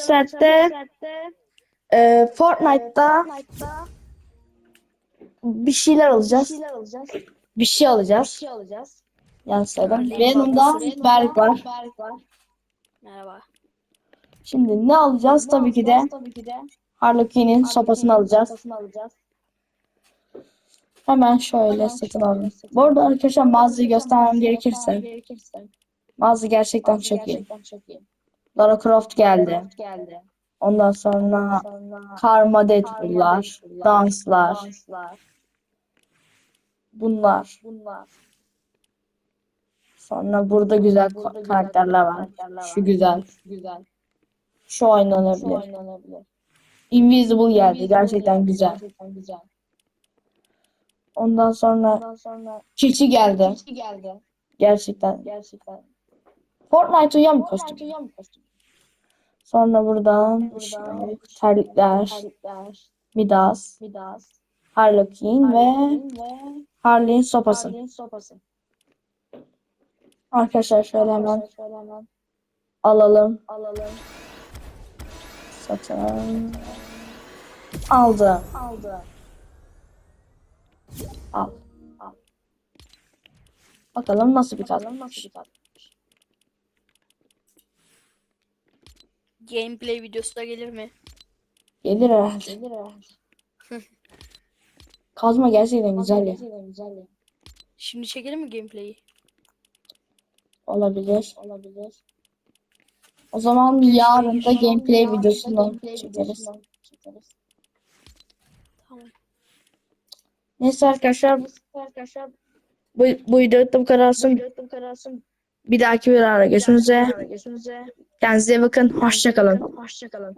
saatte e, Fortnite'da bir şeyler alacağız. Bir şey alacağız. Yani söyledim. Ve yanımda Berk var. Merhaba. Şimdi ne alacağız? Tabii ki de Harley Quinn'in sopasını alacağız. Hemen şöyle satın alalım. Bu arada arkadaşlar mağazayı göstermem gerekirse mağaza gerçekten çok iyi. Lara Croft geldi. Ondan sonra Karma Deadpool'lar, danslar, bunlar. Sonra burada güzel ka- karakterler var. Şu güzel. Şu oynanabilir. Invisible geldi. Gerçekten güzel. Ondan sonra Keçi geldi. Gerçekten. Fortnite uyuyor mu kostüm? Sonra buradan işte terlikler, Midas, Harley Quinn ve Harley'in sopası. Arkadaşlar şöyle hemen alalım. Satın. Aldım. Al. Bakalım nasıl bir tat. Gameplay videosu da gelir mi? Gelir herhalde. Kazma gerçekten güzel ya. Şimdi çekelim mi gameplay'i? Olabilir. O zaman yarın da gameplay videosunu çekeriz. Tamam. Neyse arkadaşlar bu, bu videoda bu kadar olsun. Bir dahaki bir ara görüşmek üzere. Kendinize bakın. Hoşçakalın.